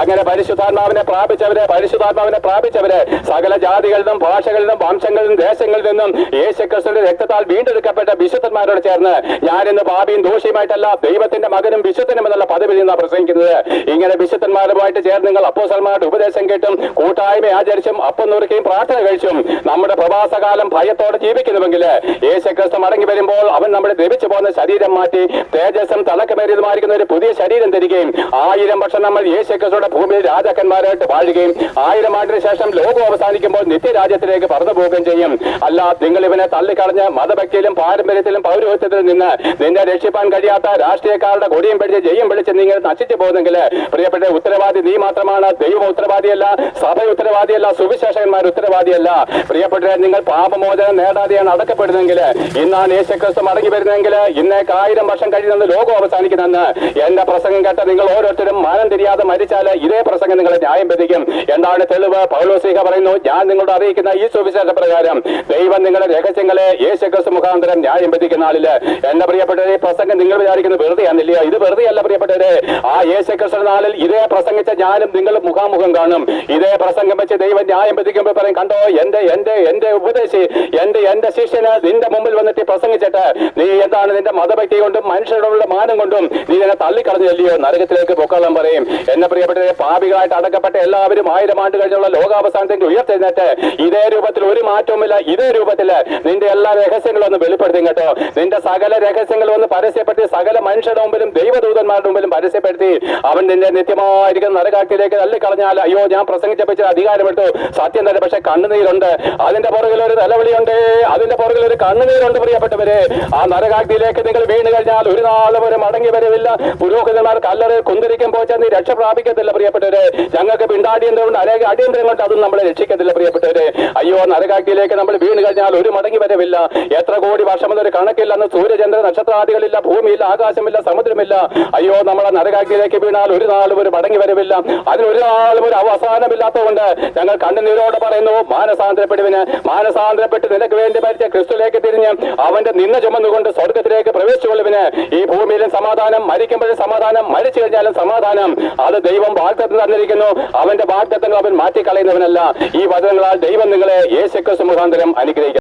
അങ്ങനെ പരിശുദ്ധാത്മാവിനെ പ്രാപിച്ചവരെ പരിശുദ്ധാത്മാവിനെ പ്രാപിച്ചവരെ സകല ജാതികളിൽ നിന്നും ഭാഷകളിൽ നിന്നും വംശങ്ങളിൽ ദേശങ്ങളിൽ നിന്നും യേശുക്രിസ്തുവിന്റെ രക്തത്താൽ വീണ്ടെടുക്കപ്പെട്ട വിശുദ്ധന്മാരോട് ചേർന്ന് ഞാൻ ഇന്ന് ഭാവിയും ദോഷിയുമായിട്ടല്ല ദൈവത്തിന്റെ മകനും വിശുദ്ധനും എന്നുള്ള പദവിയിൽ നിന്നാണ് പ്രസംഗിക്കുന്നത്. ഇങ്ങനെ വിശുദ്ധന്മാരുമായിട്ട് ചേർന്ന് നിങ്ങൾ അപ്പോസന്മാരുടെ ഉപദേശം കേട്ടും കൂട്ടായ്മ ആചരിച്ചും അപ്പം നുറുക്കിയും പ്രാർത്ഥന കഴിച്ചും നമ്മുടെ പ്രവാസകാലം ഭയത്തോടെ ജീവിക്കുന്നുവെങ്കിൽ യേശുക്രിസ്തു മടങ്ങി വരുമ്പോൾ അവൻ നമ്മുടെ ദ്രവിച്ചു പോകുന്ന ശരീരം മാറ്റി തേജസ്സും തലക്കമേറിയതുമായിരിക്കുന്ന ഒരു പുതിയ ശരീരം തരികയും ആയിരം വർഷം നമ്മൾ യേശുക്രിസ്തുയുടെ ഭൂമിയിൽ രാജാക്കന്മാരായിട്ട് വാഴുകയും ആയിരം ആണ്ടിന് ശേഷം ലോകം അവസാനിക്കുമ്പോൾ നിത്യരാജ്യത്തിലേക്ക് പറന്നു പോവുകയും ചെയ്യും. അല്ല നിങ്ങൾ ഇവനെ തള്ളിക്കളഞ്ഞ് മതഭക്തിയിലും പാരമ്പര്യത്തിലും പൗരോഹിത്യത്തിലും നിന്ന് നിന്നെ രക്ഷിപ്പാൻ കഴിയാത്ത രാഷ്ട്രീയക്കാരുടെ കൊടിയും പിടിച്ച് ജയം പിടിച്ച് നിങ്ങൾ നശിച്ചു പോകുന്നെങ്കിൽ പ്രിയപ്പെട്ട ഉത്തരവാദി നീ മാത്രമാണ്. ദൈവം ഉത്തരവാദിയല്ല സഭ ഉത്തരവാദിയല്ല സുവിശേഷകന്മാർ ഉത്തരവാദിയല്ല. പ്രിയപ്പെട്ട നിങ്ങൾ പാപമോചനം നേടാതെയാണ് അടക്കപ്പെടുന്നെങ്കിൽ ഇന്നാണ് യേശുക്രിസ്തു മടങ്ങി വരുന്നെങ്കിൽ ഇന്നേക്ക് ആയിരം വർഷം കഴിഞ്ഞ ലോകം അവസാനിക്കുന്നെന്ന് എന്റെ പ്രസംഗം കേട്ട നിങ്ങൾ ഓരോരുത്തരും മാനം തിരിയാതെ മരിച്ചാൽ ഇതേ പ്രസംഗം നിങ്ങളെ ന്യായം വിധിക്കും എന്താണ് തെളിവ്? പൗലോസിക പറയുന്നു ഞാൻ നിങ്ങളോട് അറിയിക്കുന്ന ഈ സുവിശേഷ പ്രകാരം ദൈവം നിങ്ങളുടെ രഹസ്യങ്ങളെ യേശുക്രിസ്തു മുഖാന്തരം ന്യായം വിധിക്കുന്ന ആളിൽ. എന്റെ പ്രിയപ്പെട്ടവരെ പ്രസംഗം നിങ്ങൾ വിചാരിക്കുന്നത് വെറുതെ ആണെന്നില്ല ഇത് വെറുതെ അല്ല പ്രിയപ്പെട്ടവരെ. ആ യേശുക്രിസ്തു നാളിൽ ഇതേ പ്രസംഗിച്ച ഞാനും നിങ്ങൾ മുഖാമുഖം കാണും. ഇതേ പ്രസംഗം വെച്ച് ദൈവം ന്യായം വിധിക്കുമ്പോൾ പറയും കണ്ടോ എന്റെ എന്റെ എന്റെ ഉപദേശി എന്റെ എന്റെ ശിഷ്യന് നിന്റെ മുമ്പിൽ വന്നിട്ട് പ്രസംഗിച്ചിട്ട് നീ എന്താണ് നിന്റെ മതഭക്തി കൊണ്ടും മനുഷ്യരോടുള്ള മാനം കൊണ്ടും നീ നിന്നെ തള്ളിക്കളഞ്ഞല്ലയോ നരകത്തിലേക്ക് പൊക്കോളം പറയും. എന്നെ പ്രിയപ്പെട്ടവരെ പാപികളായിട്ട് അടക്കപ്പെട്ട എല്ലാവരും ആയിരം ആണ്ട് കഴിഞ്ഞുള്ള ലോകാവസാനത്തേക്ക് ഉയർത്തെഴുന്നേറ്റ്. ഇതേ രൂപത്തിൽ ഒരു മാറ്റവുമില്ല ഇതേ രൂപത്തിൽ നിന്റെ എല്ലാ രഹസ്യങ്ങളും ഒന്ന് വെളിപ്പെടുത്തി കേട്ടോ. നിന്റെ സകല രഹസ്യങ്ങളും ഒന്ന് പരസ്യപ്പെടുത്തി സകല മനുഷ്യരുടെ മുമ്പിലും ദൈവദൂതന്മാരുടെ മുമ്പിലും പരസ്യപ്പെടുത്തി. അവൻ നിന്റെ നിത്യമായിരിക്കുന്ന നരകാട്ടിലേക്ക് തള്ളിക്കളഞ്ഞാൽ അയ്യോ ഞാൻ പ്രസംഗിച്ചപ്പിച്ച് അധികാരമെടുത്തു. സത്യം തന്നെ പക്ഷെ കണ്ണുനീരുണ്ട്. അതിന്റെ പുറകിൽ ഒരു നിലവിളിയുണ്ട്. അതിന്റെ പുറകിൽ ഒരു കണ്ണുനീരുണ്ട് പ്രിയപ്പെട്ടവരെ. ആ നരകാട്ടിലേക്ക് നിങ്ങൾ വീണ് കഴിഞ്ഞാൽ ഒരു നാളും ഒരു മടങ്ങി വരവില്ല. പുരോഹിതന്മാർ കല്ലറ് കുന്തിരിക്കും പോച്ചാൽ നീ രക്ഷ പ്രാപിക്കത്തില്ല പ്രിയപ്പെട്ടവരെ. ഞങ്ങൾക്ക് പിണ്ടാടിയന്തുകൊണ്ട് അനേക അടിയന്തരം കൊണ്ട് അതും നമ്മളെ രക്ഷിക്കത്തില്ല പ്രിയപ്പെട്ടവരെ. അയ്യോ നരകാക്കിയിലേക്ക് നമ്മൾ വീണ് കഴിഞ്ഞാൽ ഒരു മടങ്ങി വരവില്ല. എത്ര കോടി വർഷം മുതൽ കണക്കില്ല അന്ന് സൂര്യചന്ദ്ര നക്ഷത്രാദികളില്ല ഭൂമിയില്ല ആകാശമില്ല സമുദ്രമില്ല. അയ്യോ നമ്മളെ നരകാക്കിയിലേക്ക് വീണാൽ ഒരു നാളും ഒരു മടങ്ങി വരവില്ല. അതിനൊരു നാളും ഒരു അവസാനമില്ലാത്തതുകൊണ്ട് ഞങ്ങൾ കണ്ണുനീരോടെ പറയുന്നു മാനസാന്തരപ്പെടുവിന്. മാനസാന്തരപ്പെട്ട് നിനക്ക് വേണ്ടി മരിച്ച ക്രിസ്തുലേക്ക് തിരിഞ്ഞ് അവന്റെ നിന്ന ചുമന്നുകൊണ്ട് സ്വർഗത്തിലേക്ക് പ്രവേശിച്ചുകൊള്ളുവിന്. ഈ ഭൂമിയിലും സമാധാനം മരിക്കുമ്പോഴും സമാധാനം മരിച്ചു കഴിഞ്ഞാലും സമാധാനം. അത് ദൈവം വാഗ്ദത്തം തന്നിരിക്കുന്നു. അവന്റെ വാഗ്ദത്തങ്ങൾ അവൻ മാറ്റിക്കളയുന്നവനല്ല. ഈ വചനങ്ങളാൽ ദൈവം നിങ്ങളെ യേശുക്രിസ്തു മുഖാന്തരം അനുഗ്രഹിക്കും.